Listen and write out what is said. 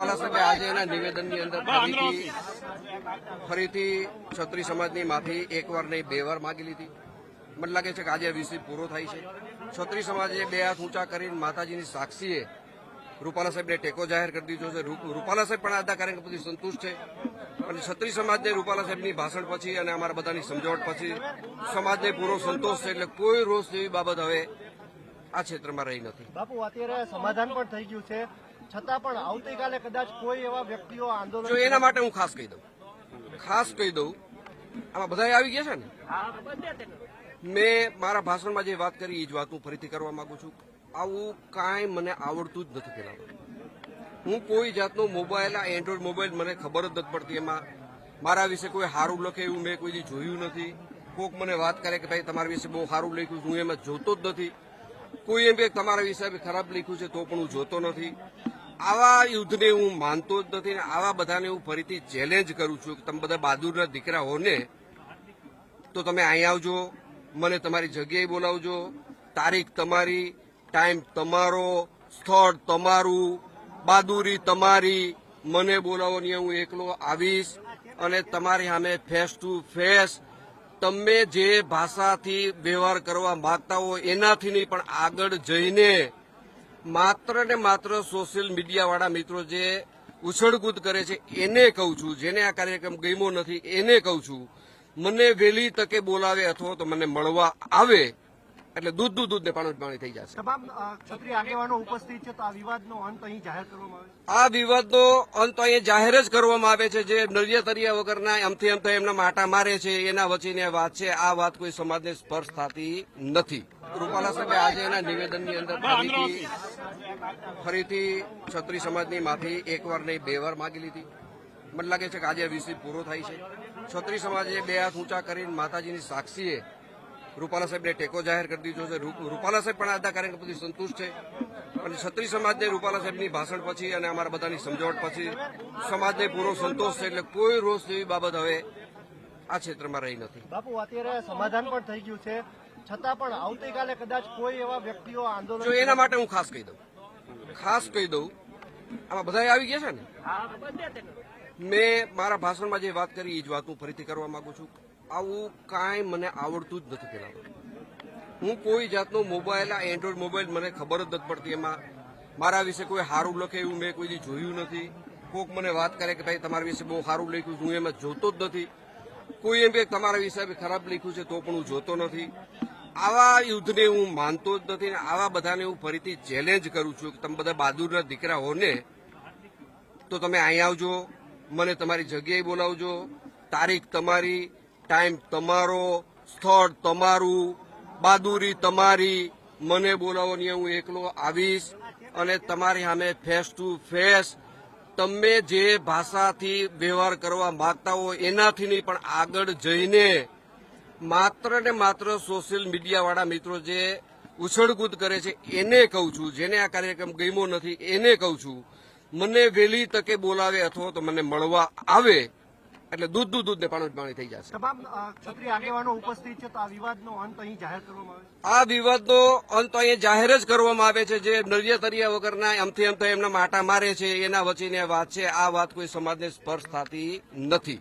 વાલા આજે એના નિવેદનની અંદર ફરીથી ફરીથી ક્ષત્રિય સમાજની માફી એકવાર નહીં, બે વાર માગી લીધી. મને લાગે છે કે આજે વિષય પૂરો થાય છે. ક્ષત્રિય સમાજે બે હાથ ઊંચા કરીને માતાજીની સાક્ષીએ રૂપાલા સાહેબને ટેકો જાહેર કરી દીધો છે. રૂપાલા સાહેબ પણ આજના કાર્યક્રમ પછી સંતુષ્ટ છે. અને ક્ષત્રિય સમાજને રૂપાલા સાહેબની ભાષણ પછી અને અમારા બધાની સમજાવટ પછી સમાજને પૂરો સંતોષ છે એટલે કોઈ રોષ જેવી બાબત હવે આ ક્ષેત્રમાં રહી નથી. બાપુ, અત્યારે સમાધાન પણ થઈ ગયું છે. છતાં પણ આવતીકાલે કદાચ કોઈ એવા વ્યક્તિઓ આંદોલન એના માટે હું ખાસ કહી દઉં. ખાસ કહી દઉં. આમાં બધા આવી ગયા છે ને? મેં મારા ભાષણમાં જે વાત કરી, એ જ વાત હું ફરીથી કરવા માંગુ છું. આવું કાંઈ મને આવડતું જ નથી પેલા હું કોઈ જાતનો મોબાઈલ, આ એન્ડ્રોઈડ મોબાઈલ મને ખબર જ નથી પડતી એમાં. મારા વિશે કોઈ સારું લખે એવું મેં કોઈ દી જોયું નથી. કોક મને વાત કરે કે ભાઈ તમારા વિશે બહુ સારું લખ્યું હું એમાં જોતો જ નથી. કોઈ એમ કે તમારા વિશે ખરાબ લખ્યું છે, તો પણ હું જોતો નથી. આવા યુદ્ધને હું માનતો જ નથી ને આવા બધાને હું ફરીથી ચેલેન્જ કરું છું કે તમે બધા બહાદુરના દીકરા હો ને તો તમે અહીં આવજો, મને તમારી જગ્યાએ બોલાવજો, તારીખ તમારી ટાઈમ તમારો, સ્થળ તમારું, બહાદુરી તમારી, મને બોલાવો ને હું એકલો આવીશ અને તમારી સામે ફેસ ટુ ફેસ તમે જે ભાષાથી વ્યવહાર કરવા માંગતા હો એનાથી નહીં, પણ આગળ જઈને માત્ર ને માત્ર સોશિયલ મીડિયાવાળા મિત્રો જે ઉછળકૂદ કરે છે, એને કહું છું, જેને આ કાર્યક્રમ ગમ્યો નથી, એને કહું છું, મને વહેલી તકે બોલાવે અથવા તો મને મળવા આવે એટલે દૂધ દૂધ દૂધ ને પાણી પાણી થઈ જશે. તમામ અ, ક્ષત્રિય આગેવાનો ઉપસ્થિત છે તો આ વિવાદનો અંત અહીં જાહેર કરવામાં આવે આ વિવાદનો અંત અહીંયા જાહેર જ કરવામાં આવે છે જે નળિયા તરિયા વગરના એમથી એમ તો એમના માટા મારે છે એના વચ્ચેની વાત છે આ વાત કોઈ સમાજને સ્પર્શ થતી નથી. રૂપાલા સાહેબે આજે એના નિવેદનની અંદર ફરીથી ફરીથી ક્ષત્રિય સમાજની માફી એકવાર નહીં બે વાર માગી લીધી. મને લાગે છે કે આજે વિષય પૂરો થાય છે. ક્ષત્રિય સમાજે બે હાથ ઊંચા કરીને માતાજીની સાક્ષીએ રૂપાલા સાહેબને ટેકો જાહેર કરી દીધો છે. રૂપ- રૂપાલા સાહેબ પણ આજના કાર્યક્રમ પછી સંતુષ્ટ છે. અને ક્ષત્રિય સમાજને રૂપાલા સાહેબની ભાષણ પછી અને અમારા બધાની સમજાવટ પછી સમાજને પૂરો સંતોષ છે એટલે કોઈ રોષ જેવી બાબત હવે આ ક્ષેત્રમાં રહી નથી. બાપુ અત્યારે સમાધાન પણ થઈ ગયું છે. છતાં પણ આવતીકાલે કદાચ કોઈ એવા વ્યક્તિઓ આંદોલન જો એના માટે હું ખાસ કહી દઉં. ખાસ કહી દઉં. આમાં બધા આવી ગયા છે ને? મેં મારા ભાષણમાં જે વાત કરી એ જ વાત હું ફરીથી કરવા માંગુ છું. આવું કાંઈ મને આવડતું જ નથી પેલા. હું કોઈ જાતનો મોબાઈલ, આ એન્ડ્રોઈડ મોબાઈલ મને ખબર જ નથી પડતી એમાં. મારા વિશે કોઈ સારું લખે એવું મેં કોઈ જોયું નથી. કોક મને વાત કરે કે ભાઈ, તમારા વિશે બહુ સારું લખ્યું હું એમાં જોતો જ નથી. કોઈ એમ કે તમારા વિશે ખરાબ લખ્યું છે, તો પણ હું જોતો નથી. આવા યુદ્ધને હું માનતો જ નથી આવા બધાને હું ફરીથી ચેલેન્જ કરું છું કે તમે બધા બહાદુરના દીકરા હો ને, તો તમે અહીં આવજો, મને તમારી જગ્યાએ બોલાવજો. તારીખ તમારી ટાઈમ તમારો, સ્થળ તમારું, બહાદુરી તમારી, મને બોલાવવાની હું એકલો આવીશ અને તમારી સામે ફેસ ટુ ફેસ તમે જે ભાષાથી વ્યવહાર કરવા માંગતા હો એનાથી નહીં, પણ આગળ જઈને માત્ર ને માત્ર સોશિયલ મીડિયાવાળા મિત્રો જે ઉછળકૂદ કરે છે, એને કહું છું, જેને આ કાર્યક્રમ ગમ્યો નથી, એને કહું છું, મને વહેલી તકે બોલાવે અથવા તો મને મળવા આવે એટલે દૂધ દૂધ દૂધ ને પાણી પાણી થઈ જશે. તમામ અ, ક્ષત્રિય આગેવાનો ઉપસ્થિત છે તો આ વિવાદનો અંત અહીં જાહેર કરવામાં આવે આ વિવાદનો અંત અહીંયા જાહેર જ કરવામાં આવે છે જે નરિયા તરિયા વગરના એમથી એમ તો એમના માટા મારે છે એના વચ્ચેની વાત છે આ વાત કોઈ સમાજને સ્પર્શ થતી નથી.